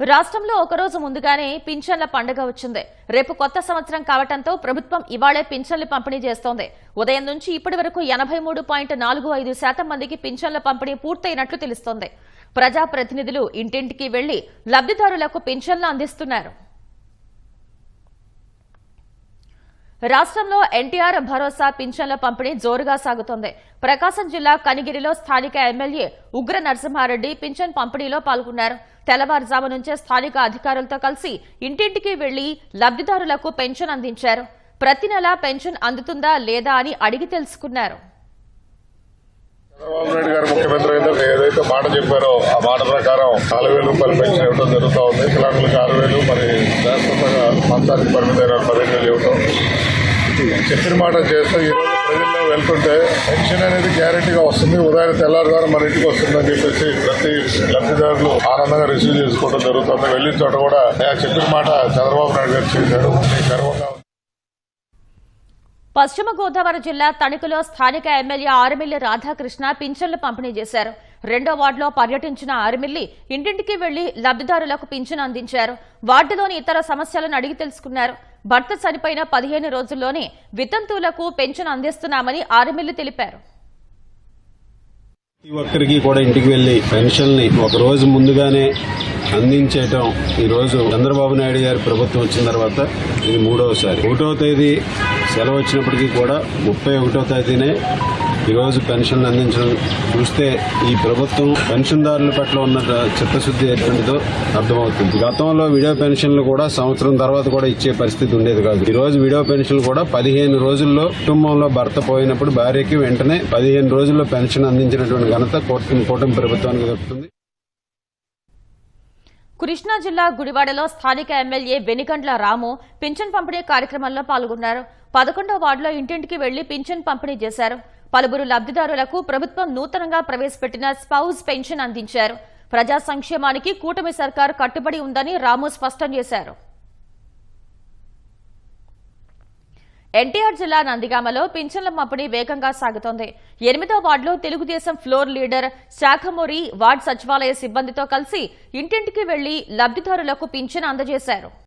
రాష్ట్రంలో ఒకరోజు ముందుగానే పింఛన్ల పండుగ వచ్చింది. రేపు కొత్త సంవత్సరం కావడంతో ప్రభుత్వం ఇవాళే పింఛన్లు పంపిణీ చేస్తోంది. ఉదయం నుంచి ఇప్పటి వరకు ఎనభై మూడు పాయింట్ నాలుగు ఐదు శాతం మందికి పింఛన్ల పంపిణీ పూర్తయినట్లు తెలుస్తోంది. ప్రజాప్రతినిధులు ఇంటింటికి వెళ్ళి లబ్దిదారులకు పింఛన్లు అందిస్తున్నారు. రాష్ట్రంలో ఎన్టీఆర్ భరోసా పింఛన్ల పంపిణీ జోరుగా సాగుతోంది. ప్రకాశం జిల్లా కనిగిరిలో స్థానిక ఎమ్మెల్యే ఉగ్ర నరసింహారెడ్డి పింఛన్ పంపిణీలో పాల్గొన్నారు. తెల్లవారుజాము నుంచే స్థానిక అధికారులతో కలిసి ఇంటింటికి వెళ్ళి లబ్దిదారులకు పెన్షన్ అందించారు. ప్రతి నెల పెన్షన్ అందుతుందా లేదా అని అడిగి తెలుసుకున్నారు. చంద్రబాబు నాయుడు గారు ముఖ్యమంత్రి అయితే ఏదైతే మాట చెప్పారో ఆ మాట ప్రకారం నాలుగు వేల రూపాయలు పెన్షన్ ఇవ్వడం జరుగుతూ ఉంది వికలాంగులకు ఆరు వేలు మరి శాశ్వతంగా మంచానికి పరిమితమైన పదిహేను ఇవ్వటం. చెప్పిన మాట చేస్తూ ఈ రోజు ప్రజల్లో వెళ్తుంటే పెన్షన్ అనేది గ్యారెంటీగా వస్తుంది. ఉదయం తెల్లారుజాము మన ఇంటికి వస్తుందని చెప్పేసి ప్రతి లబ్ధిదారులు ఆనందంగా రిసీవ్ చేసుకోవడం జరుగుతుంది. వెళ్ళిన చోట కూడా "ఆ చెప్పిన మాట చంద్రబాబు నాయుడు గారు చేశారు. గర్వంగా పశ్చిమ గోదావరి జిల్లా తణుకులో స్థానిక ఎమ్మెల్యే ఆరుమిల్లి రాధాకృష్ణ పింఛన్లు పంపిణీ చేశారు. రెండో వార్డులో పర్యటించిన ఆరిమిల్లి ఇంటింటికి వెళ్ళి లబ్దిదారులకు పింఛను అందించారు. వార్డులోని ఇతర సమస్యలను అడిగి తెలుసుకున్నారు. భర్త చనిపోయిన పదిహేను రోజుల్లోనే వితంతువులకు పెన్షన్ అందిస్తున్నామని ఆరిమిల్లి తెలిపారు. ప్రతి ఒక్కరికి కూడా ఇంటికి వెళ్ళి పెన్షన్ని ఒక రోజు ముందుగానే అందించేయటం. ఈరోజు చంద్రబాబు నాయుడు గారి ప్రభుత్వం వచ్చిన తర్వాత ఇది మూడవసారి. ఒకటో తేదీ సెలవు వచ్చినప్పటికీ కూడా ముప్పై ఒకటో తేదీనే ఈరోజు పెన్షన్లు అందించడం చూస్తే ఈ ప్రభుత్వం పెన్షన్దారుల పట్ల ఉన్న చిత్తశుద్ధి ఎటువంటిదో అర్థమవుతుంది. గతంలో విడో పెన్షన్లు కూడా సంవత్సరం తర్వాత కూడా ఇచ్చే పరిస్థితి ఉండేది కాదు. ఈ రోజు విడో పెన్షన్లు కూడా పదిహేను రోజుల్లో కుటుంబంలో భర్త పోయినప్పుడు భార్యకి వెంటనే పదిహేను రోజుల్లో పెన్షన్ అందించినటువంటి ఘనత కూటమి కూటమి ప్రభుత్వానికి దక్కుతుంది. కృష్ణా జిల్లా గుడివాడలో స్థానిక ఎమ్మెల్యే వెనికండ్ల రాము పింఛన్ పంపిణీ కార్యక్రమంలో పాల్గొన్నారు. పదకొండో వార్డులో ఇంటింటికి వెళ్ళి పింఛన్ పంపిణీ చేశారు. పలువురు లబ్దిదారులకు ప్రభుత్వం నూతనంగా ప్రవేశపెట్టిన స్పౌజ్ పెన్షన్ అందించారు. ప్రజా సంక్షేమానికి కూటమి సర్కార్ కట్టుబడి ఉందని రాము స్పష్టం చేశారు. ఎన్టీఆర్ జిల్లా నందిగామలో పింఛన్ల పంపిణీ వేగంగా సాగుతోంది. ఎనిమిదో వార్డులో Telugu Desam floor leader Sakhamuri ward సచివాలయ సిబ్బందితో కలిసి ఇంటింటికి వెళ్ళి లబ్దిదారులకు పింఛన్ అందజేశారు.